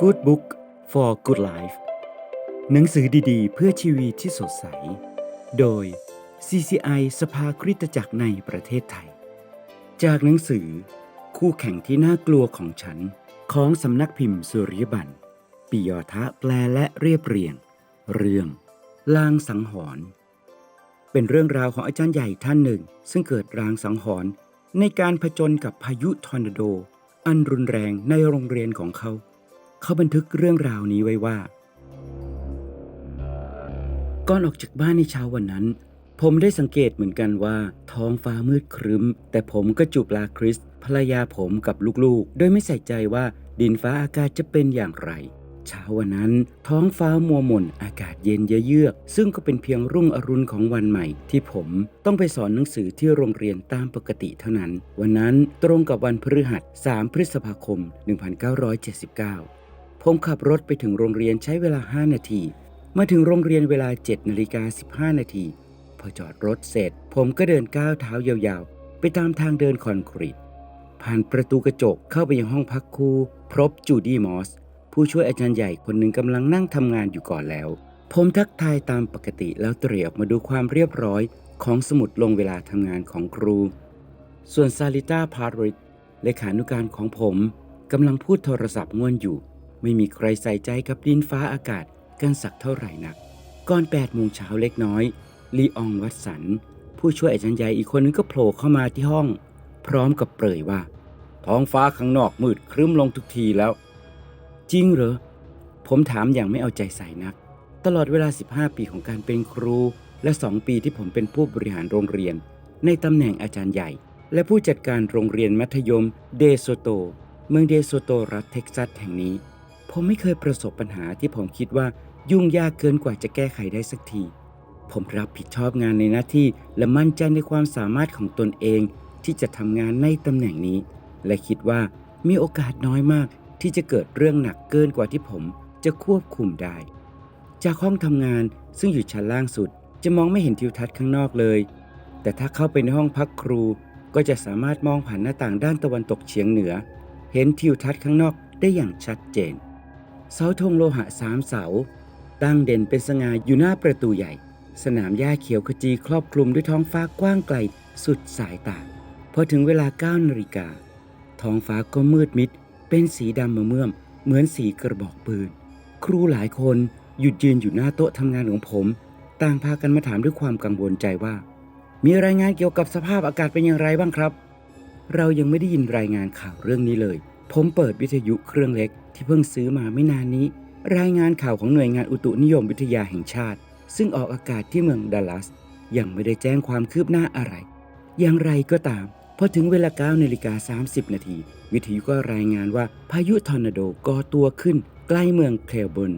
Good Book for Good Life หนังสือดีๆ เพื่อชีวิตที่สดใส โดย CCI สภาคริสตจักรในประเทศไทย จากหนังสือ คู่แข่งที่น่ากลัวของฉัน ของสำนักพิมพ์สุริยบันปิยอทะแปลและเรียบเรียง เรื่อง ลางสังหรณ์เป็นเรื่องราวของอาจารย์ใหญ่ท่านหนึ่ง ซึ่งเกิดรางสังหรณ์ในการผจญกับพายุทอร์นาโด อันรุนแรงในโรงเรียนของเขา เขาบันทึกเรื่องราวนี้ไว้ว่า ก่อนออกจากบ้านในเช้าวันนั้น ผมได้สังเกตเหมือนกันว่า ท้องฟ้ามืดครึ้ม แต่ผมก็จูบลาคริสภรรยาผมกับลูกๆ โดยไม่ใส่ใจว่าดินฟ้าอากาศจะเป็นอย่างไร เช้าวันนั้น ท้องฟ้ามัวหม่นอากาศเย็นเยือกซึ่งก็เป็นเพียงรุ่งอรุณของวันใหม่ ที่ผมต้องไปสอนหนังสือที่โรงเรียนตามปกติเท่านั้น วันนั้นตรงกับวันพฤหัส 3 พฤษภาคม 1979 ผมขับรถไปถึงโรงเรียนใช้เวลา 5 นาที มาถึงโรงเรียนเวลา7นาฬิกา15 นาที พอจอดรถเสร็จ ผมก็เดินก้าวเท้ายาวๆ ไปตามทางเดินคอนกรีต ผ่านประตูกระจกเข้าไปยังห้องพักครูพบจูดี้มอส ผู้ช่วยอาจารย์ใหญ่คนหนึ่งกำลังนั่งทำงานอยู่ก่อนแล้ว ผมทักทายตามปกติแล้วเตรียออกมาดูความเรียบร้อยของสมุดลงเวลาทำงานของครู ส่วนซาลิต้าพาร์ริตเลขานุการของผมกำลังพูดโทรศัพท์ง่วนอยู่ ไม่มีใครใส่ใจกับดินฟ้าอากาศกันสักเท่าไหร่นัก ก่อน8โมงเช้าเล็กน้อยลีอองวัตสัน ผู้ช่วยอาจารย์ใหญ่อีกคนนึงก็โผล่เข้ามาที่ห้อง พร้อมกับเปรยว่า ท้องฟ้าข้างนอกมืดครึ้มลงทุกทีแล้ว จริงเหรอ ผมถามอย่างไม่เอาใจใส่นัก ตลอดเวลา 15 ปีของการเป็นครู และ 2 ปีที่ผมเป็นผู้บริหารโรงเรียน ในตำแหน่งอาจารย์ใหญ่ และผู้จัดการโรงเรียนมัธยมเดโซโต เมืองเดโซโตรัฐเท็กซัสแห่งนี้ ผมไม่เคยประสบปัญหาที่ผมคิดว่ายุ่งยากเกินกว่าจะแก้ไขได้สักที ผมรับผิดชอบงานในหน้าที่ และมั่นใจในความสามารถของตนเอง ที่จะทำงานในตำแหน่งนี้ และคิดว่ามีโอกาสน้อยมาก ที่จะเกิดเรื่องหนักเกินกว่าที่ผมจะควบคุมได้ จากห้องทำงานซึ่งอยู่ชั้นล่างสุด จะมองไม่เห็นทิวทัศน์ข้างนอกเลย แต่ถ้าเข้าไปในห้องพักครู ก็จะสามารถมองผ่านหน้าต่างด้านตะวันตกเฉียงเหนือ เห็นทิวทัศน์ข้างนอกได้อย่างชัดเจน เสาธงโลหะสามเสา ตั้งเด่นเป็นสง่าอยู่หน้าประตูใหญ่ สนามหญ้าเขียวขจีครอบคลุมด้วยท้องฟ้ากว้างไกลสุดสายตาพอถึงเวลา9นาฬิกาท้องฟ้าก็มืดมิด เป็นสีดำเมื่อม เหมือนสีกระบอกปืน ครูหลายคนหยุดยืนอยู่หน้าโต๊ะทำงานของผม ต่างพากันมาถามด้วยความกังวลใจว่า มีรายงานเกี่ยวกับสภาพอากาศเป็นอย่างไรบ้างครับ เรายังไม่ได้ยินรายงานข่าวเรื่องนี้เลย ผมเปิดวิทยุเครื่องเล็กที่เพิ่งซื้อมาไม่นานนี้ รายงานข่าวของหน่วยงานอุตุนิยมวิทยาแห่งชาติ ซึ่งออกอากาศที่เมืองดัลลัส ยังไม่ได้แจ้งความคืบหน้าอะไร อย่างไรก็ตามพอถึงเวลา9นาฬิกา30 นาที วิทยุก็รายงานว่าพายุทอร์นาโดก่อตัวขึ้น ใกล้เมืองเคลเบิร์น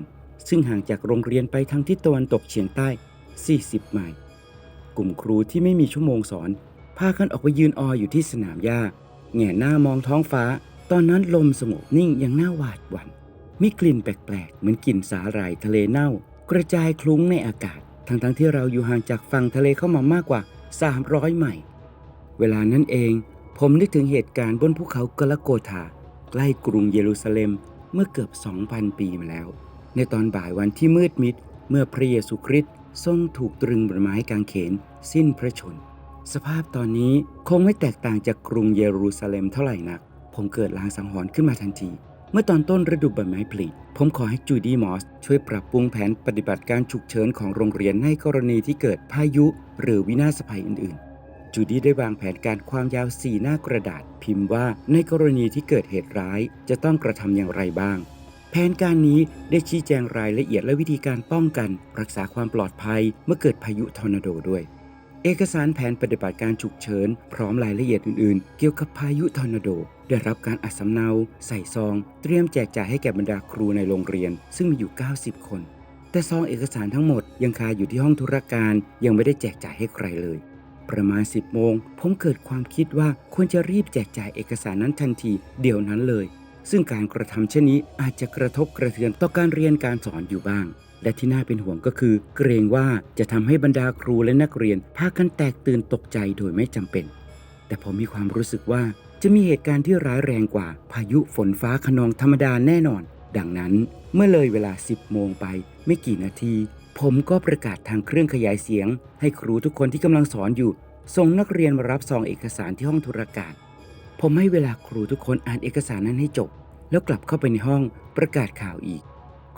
ซึ่งห่างจากโรงเรียนไปทางทิศตะวันตกเฉียงใต้ 40 ไมล์กลุ่มครูที่ไม่มีชั่วโมงสอน พากันออกไปยืนอออยู่ที่สนามหญ้าแง่หน้ามองท้องฟ้า อนนั้นลมสงบนิ่งอย่างน่าหวาดหวัน่นมีกลิ่นแปลกๆ เหมือนกลิ่นสาหร่ายทะเลเน่า กระจายคลุ้งในอากาศ ทั้งๆที่เราอยู่ห่างจากฝั่งทะเลเข้ามามากกว่า 300 ไมล์เวลานั้นเอง ผมนึกถึงเหตุการณ์บนภูเขากะลโกธาใกล้กรุงเยรูซาเล็มเมื่อเกือบ 2,000 ปีมาแล้ว ในตอนบ่ายวันที่มืดมิด เมื่อพระเยซูคริสต์ทรงถูกตรึงบนไม้กางเขน สิ้นพระชน สภาพตอนนี้คงไม่แตกต่างจากกรุงเยรูซาเล็มเท่าไหร่นัก ผมเกิดลางสังหรณ์ขึ้นมาทันที เมื่อตอนต้นฤดูใบไม้ผลิผมขอให้จูดี้มอสช่วยปรับปรุงแผนปฏิบัติการฉุกเฉินของโรงเรียนในกรณีที่เกิดพายุ หรือวินาศภัยอื่นๆ จูดี้ได้วางแผนการความยาวสี่หน้ากระดาษ พิมพ์ว่าในกรณีที่เกิดเหตุร้าย จะต้องกระทำอย่างไรบ้าง แผนการนี้ได้ชี้แจงรายละเอียดและวิธีการป้องกัน รักษาความปลอดภัยเมื่อเกิดพายุทอร์นาโดด้วย เอกสารแผนปฏิบัติการฉุกเฉิน พร้อมรายละเอียดอื่นๆ เกี่ยวกับพายุทอร์นาโด ได้รับการอัดสำเนา ใส่ซอง เตรียมแจกจ่ายให้แก่บรรดาครูในโรงเรียน ซึ่งมีอยู่ 90 คน แต่ซองเอกสารทั้งหมดยังคาอยู่ที่ห้องธุรการยังไม่ได้แจกจ่ายให้ใครเลย ประมาณ 10 โมง ผมเกิดความคิดว่าควรจะรีบแจกจ่ายเอกสารนั้นทันทีเดี๋ยวนั้นเลย ซึ่งการกระทำเช่นนี้อาจจะกระทบกระเทือนต่อการเรียนการสอนอยู่บ้าง และที่น่าเป็นห่วงก็คือ เกรงว่าจะทำให้บรรดาครูและนักเรียนพากันแตกตื่นตกใจโดยไม่จำเป็น แต่ผมมีความรู้สึกว่าจะมีเหตุการณ์ที่ร้ายแรงกว่า พายุฝนฟ้าขนองธรรมดาแน่นอน ดังนั้นเมื่อเลยเวลา 10 โมงไป ไม่กี่นาที ผมก็ประกาศทางเครื่องขยายเสียง ให้ครูทุกคนที่กำลังสอนอยู่ ส่งนักเรียนมารับซองเอกสารที่ห้องธุรการ ผมให้เวลาครูทุกคนอ่านเอกสารนั้นให้จบ แล้วกลับเข้าไปในห้องประกาศข่าวอีก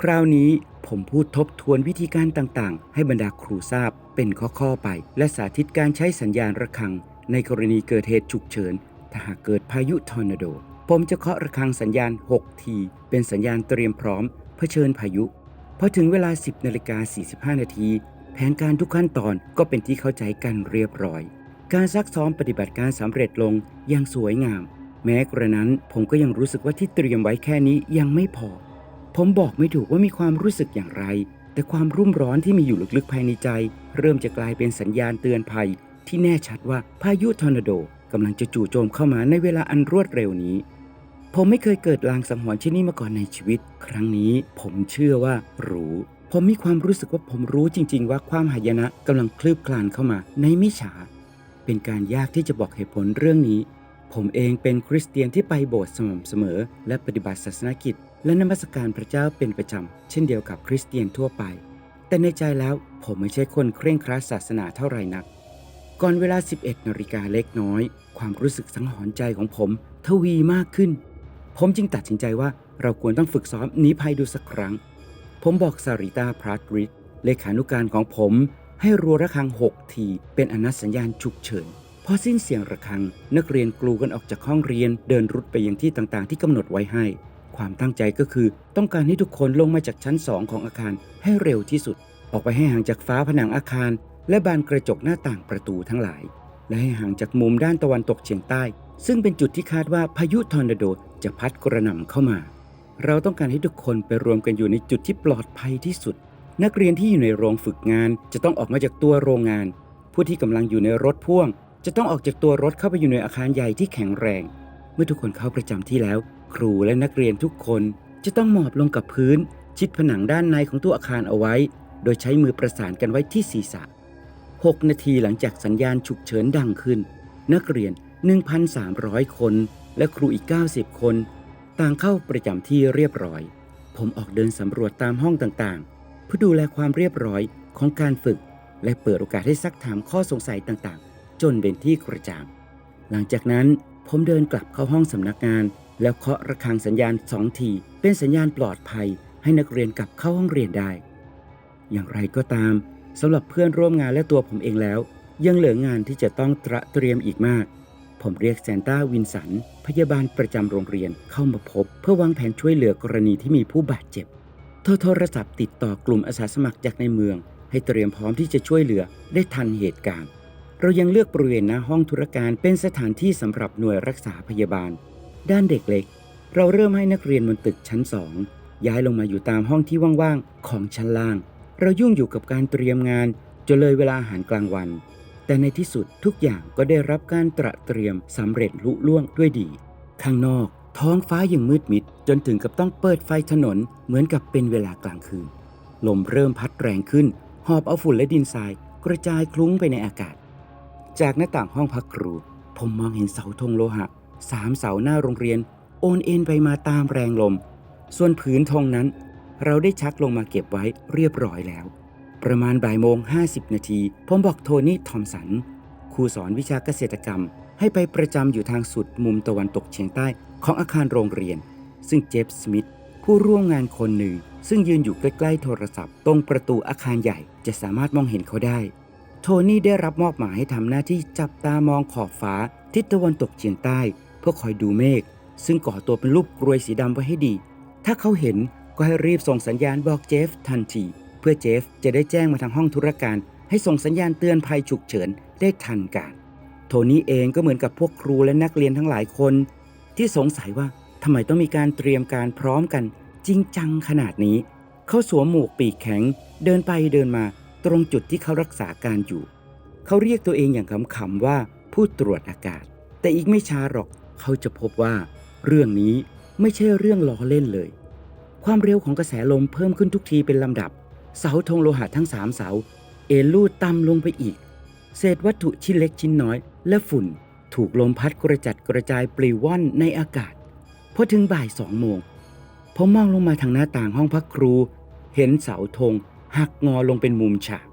คราวนี้ผมพูดทบทวนวิธีการต่างๆ ให้บรรดาครูทราบเป็นข้อๆไป และสาธิตการใช้สัญญาณระฆัง ในกรณีเกิดเหตุฉุกเฉิน ถ้าหากเกิดพายุทอร์นาโด ผมจะเคาะระฆังสัญญาณ 6 ที เป็นสัญญาณเตรียมพร้อมเผชิญพายุพอถึงเวลา 10นาฬิกา45 นาที แผนการทุกขั้นตอนก็เป็นที่เข้าใจกันเรียบร้อย การซักซ้อมปฏิบัติการสำเร็จลงอย่างสวยงาม แม้กระนั้นผมก็ยังรู้สึกว่าที่เตรียมไว้แค่นี้ยังไม่พอ ผมบอกไม่ถูกว่ามีความรู้สึกอย่างไร แต่ความรุ่มร้อนที่มีอยู่ลึกๆภายในใจ เริ่มจะกลายเป็นสัญญาณเตือนภัย ที่แน่ชัดว่าพายุทอร์นาโดกำลังจะจู่โจมเข้ามาในเวลาอันรวดเร็วนี้ ผมไม่เคยเกิดลางสังหรณ์เช่นนี้มาก่อนในชีวิต ครั้งนี้ผมเชื่อว่ารู้ ผมมีความรู้สึกว่าผมรู้จริง ๆ ว่าความหายนะกำลังคลืบคลานเข้ามาในมิจฉา เป็นการยากที่จะบอกเหตุผลเรื่องนี้ ผมเองเป็นคริสเตียนที่ไปโบสถ์สม่ำเสมอ และปฏิบัติศาสนกิจ และนมัสการพระเจ้าเป็นประจำเช่นเดียวกับคริสเตียนทั่วไป แต่ในใจแล้วผมไม่ใช่คนเคร่งครัดศาสนาเท่าไหร่นัก ก่อนเวลา 11นาฬิกาเล็กน้อย ความรู้สึกสังหรณ์ใจของผม ทวีมากขึ้น ผมจึงตัดสินใจว่าเราควรต้องฝึกซ้อมหนีภัยดูสักครั้ง ผมบอกซาริตาพรัตริดเลขานุการของผม ให้รัวระฆัง6ทีเป็นอนัสัญญาณฉุกเฉินพอสิ้นเสียงระฆัง นักเรียนกลูกันออกจากห้องเรียนเดินรุดไปยังที่ต่างๆ ที่กำหนดไว้ให้ ความตั้งใจก็คือต้องการให้ทุกคนลงมาจากชั้น2ของอาคารให้เร็วที่สุด ออกไปให้ห่างจากฟ้าผนังอาคาร และบานกระจกหน้าต่างประตูทั้งหลาย และให้ห่างจากมุมด้านตะวันตกเฉียงใต้ ซึ่งเป็นจุดที่คาดว่าพายุทอร์นาโดจะพัดกระหน่ำเข้ามา เราต้องการให้ทุกคนไปรวมกันอยู่ในจุดที่ปลอดภัยที่สุด นักเรียนที่อยู่ในโรงฝึกงานจะต้องออกมาจากตัวโรงงาน ผู้ที่กำลังอยู่ในรถพ่วง จะต้องออกจากตัวรถเข้าไปอยู่ในอาคารใหญ่ที่แข็งแรง เมื่อทุกคนเข้าประจำที่แล้ว ครูและนักเรียนทุกคนจะต้องหมอบลงกับพื้น ชิดผนังด้านในของตัวอาคารเอาไว้ โดยใช้มือประสานกันไว้ที่ศีรษะ 6 นาทีหลังจากสัญญาณฉุกเฉินดังขึ้น นักเรียน 1,300 คน และครูอีก 90 คน ต่างเข้าประจำที่เรียบร้อย ผมออกเดินสำรวจตามห้องต่างๆ เพื่อดูแลความเรียบร้อยของการฝึก และเปิดโอกาสให้ซักถามข้อสงสัยต่างๆ จนเป็นที่กระจ่าง หลังจากนั้นผมเดินกลับเข้าห้องสำนักงาน แล้วเคาะระฆังสัญญาณสองทีเป็นสัญญาณปลอดภัยให้นักเรียนกลับเข้าห้องเรียนได้ อย่างไรก็ตามสำหรับเพื่อนร่วมงานและตัวผมเองแล้ว ยังเหลืองานที่จะต้องตระเตรียมอีกมาก ผมเรียกแซนต้าวินสัน พยาบาลประจำโรงเรียนเข้ามาพบ เพื่อวางแผนช่วยเหลือกรณีที่มีผู้บาดเจ็บโทรโทรศัพท์ติดต่อกลุ่มอาสาสมัครจากในเมือง ให้เตรียมพร้อมที่จะช่วยเหลือได้ทันเหตุการณ์ เรายังเลือกบริเวณหน้าห้องธุรการเป็นสถานที่สำหรับหน่วยรักษาพยาบาล ด้านเด็กเล็ก เราเริ่มให้นักเรียนบนตึกชั้นสองย้ายลงมาอยู่ตามห้องที่ว่างๆของชั้นล่าง เรายุ่งอยู่กับการเตรียมงานจนเลยเวลาอาหารกลางวัน แต่ในที่สุดทุกอย่างก็ได้รับการตระเตรียมสำเร็จลุล่วงด้วยดี ข้างนอก ท้องฟ้ายังมืดมิด จนถึงกับต้องเปิดไฟถนนเหมือนกับเป็นเวลากลางคืน ลมเริ่มพัดแรงขึ้น หอบเอาฝุ่นและดินทราย กระจายคลุ้งไปในอากาศ จากหน้าต่างห้องพักครู ผมมองเห็นเสาธงโลหะ สามเสาหน้าโรงเรียน โอนเอ็นไปมาตามแรงลม ส่วนผืนธงนั้น เราได้ชักลงมาเก็บไว้เรียบร้อยแล้ว ประมาณบ่ายโมง 50 นาทีผมบอกโทนี่ทอมสันครูสอนวิชาเกษตรกรรม ให้ไปประจำอยู่ทางสุดมุมตะวันตกเฉียงใต้ของอาคารโรงเรียน ซึ่งเจฟสมิธผู้ร่วมงานคนหนึ่ง ซึ่งยืนอยู่ใกล้ๆโทรศัพท์ ตรงประตูอาคารใหญ่จะสามารถมองเห็นเขาได้โทนี่ได้รับมอบหมายให้ทำหน้าที่จับตามองขอบฟ้าทิศตะวันตกเฉียงใต้ พื่อคอยดูเมฆซึ่งก่อตัวเป็นรูปกรวยสีดำไว้ให้ดี ถ้าเขาเห็นก็ให้รีบส่งสัญญาณบอกเจฟทันที เพื่อเจฟจะได้แจ้งมาทางห้องธุรการให้ส่งสัญญาณเตือนภัยฉุกเฉินได้ทันการ โทนี่เองก็เหมือนกับพวกครูและนักเรียนทั้งหลายคน ที่สงสัยว่าทำไมต้องมีการเตรียมการพร้อมกัน จริงจังขนาดนี้ เขาสวมหมวกปีกแข็ง เดินไปเดินมาตรงจุดที่เขารักษาการอยู่ เขาเรียกตัวเองอย่างขำๆว่าผู้ตรวจอากาศ แต่อีกไม่ช้าหรอก เขาจะพบว่าเรื่องนี้ไม่ใช่เรื่องล้อเล่นเลย ความเร็วของกระแสลมเพิ่มขึ้นทุกทีเป็นลำดับ เสาธงโลหะทั้งสามเสา เอลูดต่ำลงไปอีก เศษวัตถุชิ้นเล็กชิ้นน้อย และฝุ่นถูกลมพัดกระจัดกระจายปลิวว่อนในอากาศพอถึงบ่ายสองโมงผมมองลงมาทางหน้าต่างห้องพักครู เห็นเสาธงหักงอลงเป็นมุมฉาก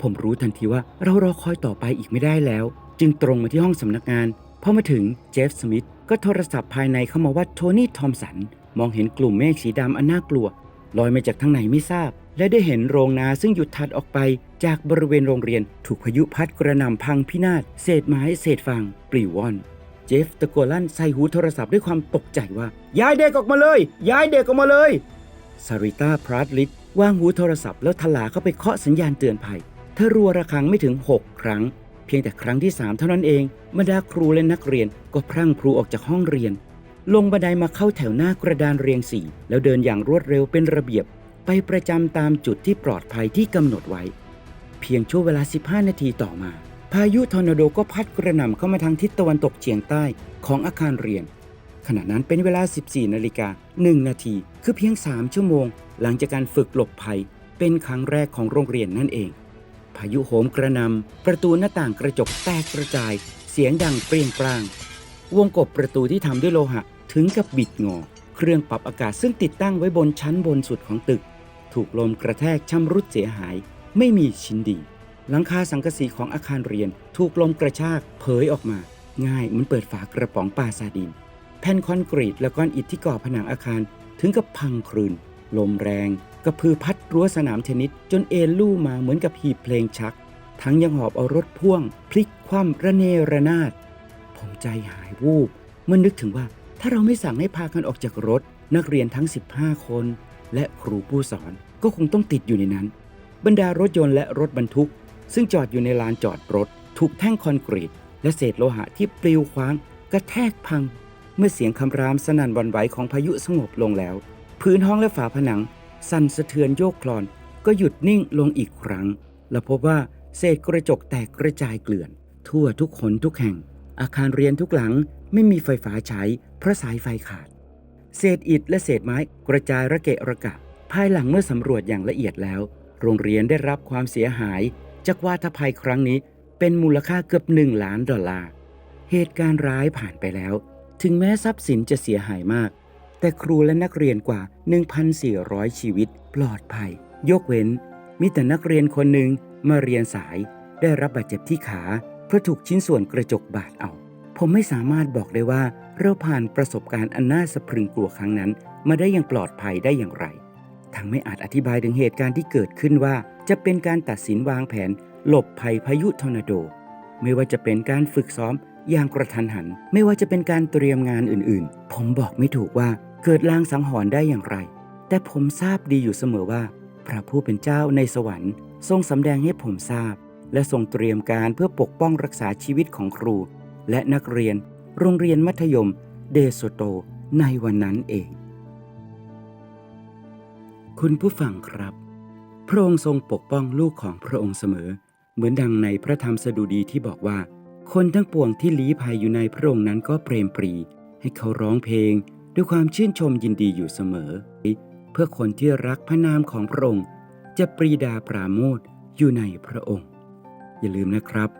ผมรู้ทันทีว่าเรารอคอยต่อไปอีกไม่ได้แล้ว จึงตรงมาที่ห้องสำนักงาน พอมาถึงเจฟสมิธก็โทรศัพท์ภายในเข้ามาว่าโทนี่ทอมสันมองเห็นกลุ่มเมฆสีดำอันน่ากลัว ลอยมาจากทางไหนไม่ทราบ และได้เห็นโรงนาซึ่งอยู่ถัดออกไป จากบริเวณโรงเรียนถูกพายุพัดกระหน่ำพังพินาศเศษไม้เศษฟางปลิวว่อนเจฟตะโกนลั่นใส่หูโทรศัพท์ด้วยความตกใจว่า ย้ายเด็กออกมาเลย ย้ายเด็กออกมาเลยซาริต้าพรัดลิตวางหูโทรศัพท์แล้วทลาเข้าไปเคาะสัญญาณเตือนภัยเธอรัวระฆังไม่ถึง 6 ครั้ง เพียงแต่ครั้งที่ 3 เท่านั้นเองบรรดาครูและนักเรียนก็พรั่งพรูออกจากห้องเรียน ลงบันไดมาเข้าแถวหน้ากระดานเรียงสี่แล้วเดินอย่างรวดเร็วเป็นระเบียบ ไปประจำตามจุดที่ปลอดภัยที่กำหนดไว้ เพียงช่วงเวลา 15 นาทีต่อมา พายุทอร์นาโดก็พัดกระหน่ำเข้ามาทางทิศตะวันตกเฉียงใต้ของอาคารเรียน ขณะนั้นเป็นเวลา 14นาฬิกา1นาทีคือเพียง 3 ชั่วโมง หลังจากการฝึกหลบภัย เป็นครั้งแรกของโรงเรียนนั่นเอง พายุโหมกระนำประตูหน้าต่างกระจกแตกกระจาย เสียงดังเปรี้ยงปร้าง วงกบประตูที่ทำด้วยโลหะถึงกับบิดงอ เครื่องปรับอากาศซึ่งติดตั้งไว้บนชั้นบนสุดของตึก ถูกลมกระแทกชำรุดเสียหาย ไม่มีชิ้นดี หลังคาสังกะสีของอาคารเรียนถูกลมกระชากเผยออกมา ง่ายเหมือนเปิดฝากระป๋องปลาซาดิน แผ่นคอนกรีตและก้อนอิฐที่ก่อผนังอาคารถึงกับพังคลืนลมแรงกระพือพัด รั้วสนามเทนนิสจนเอ็นลู่มาเหมือนกับหีบเพลงชัก ทั้งยังหอบเอารถพ่วง พลิกคว่ำระเนระนาด ผมใจหายวูบเมื่อนึกถึงว่าถ้าเราไม่สั่งให้พากันออกจากรถ นักเรียนทั้ง 15 คน และครูผู้สอนก็คงต้องติดอยู่ในนั้น บรรดารถยนต์และรถบรรทุก ซึ่งจอดอยู่ในลานจอดรถ ถูกแท่งคอนกรีต และเศษโลหะที่ปลิวคว้าง กระแทกพัง เมื่อเสียงคำรามสนั่นวันไหวของพายุสงบลงแล้ว พื้นห้องและฝาผนัง สั่นสะเทือนโยกคลอนก็หยุดนิ่งลงอีกครั้ง และพบว่าเศษกระจกแตกกระจายเกลื่อน ทั่วทุกคนทุกแห่ง อาคารเรียนทุกหลังไม่มีไฟฟ้าใช้เพราะสายไฟขาด เศษอิฐและเศษไม้กระจายระเกะระกะ ภายหลังเมื่อสำรวจอย่างละเอียดแล้ว โรงเรียนได้รับความเสียหาย จากวาตภัยครั้งนี้เป็นมูลค่าเกือบหนึ่งล้านดอลลาร์เหตุการณ์ร้ายผ่านไปแล้ว ถึงแม้ทรัพย์สินจะเสียหายมาก แต่ครูและนักเรียนกว่า 1,400 ชีวิตปลอดภัย ยกเว้น มีแต่นักเรียนคนหนึ่งมาเรียนสายได้รับบาดเจ็บที่ขาเพราะถูกชิ้นส่วนกระจกบาดเอา ผมไม่สามารถบอกได้ว่าเราผ่านประสบการณ์อันน่าสะพรึงกลัวครั้งนั้น มาได้อย่างปลอดภัยได้อย่างไร ทั้งไม่อาจอธิบายถึงเหตุการณ์ที่เกิดขึ้นว่า จะเป็นการตัดสินวางแผน หลบภัยพายุทอร์นาโด ไม่ว่าจะเป็นการฝึกซ้อมอย่างกระทันหัน ไม่ว่าจะเป็นการเตรียมงานอื่นๆ ผมบอกไม่ถูกว่า เกิดลางสังหรณ์ได้อย่างไร แต่ผมทราบดีอยู่เสมอว่า พระผู้เป็นเจ้าในสวรรค์ ทรงสำแดงให้ผมทราบ และทรงเตรียมการเพื่อปกป้องรักษาชีวิตของครู และนักเรียน โรงเรียนมัธยม เดโซโตในวันนั้นเอง คุณผู้ฟังครับ พระองค์ทรงปกป้องลูกของพระองค์เสมอ เหมือนดังในพระธรรมสดุดีที่บอกว่า คนทั้งปวงที่ลี้ภัยอยู่ในพระองค์นั้นก็เปรมปรี ให้เขาร้องเพลง ด้วยความชื่นชมยินดีอยู่เสมอ เพื่อคนที่รักพระนามของพระองค์ จะปรีดาปราโมทอยู่ในพระองค์ อย่าลืมนะครับ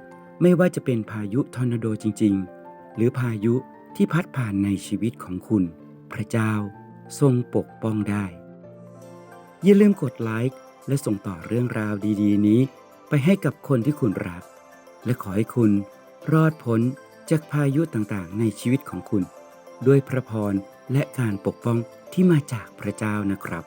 ไม่ว่าจะเป็นพายุทอร์นาโดจริง ๆ หรือพายุที่พัดผ่านในชีวิตของคุณ พระเจ้าทรงปกป้องได้ อย่าลืมกดไลค์และส่งต่อเรื่องราวดีๆ นี้ไปให้กับคนที่คุณรัก และขอให้คุณรอดพ้นจากพายุต่างๆ ในชีวิตของคุณ ด้วยพระพร และการปกป้องที่มาจากพระเจ้านะครับ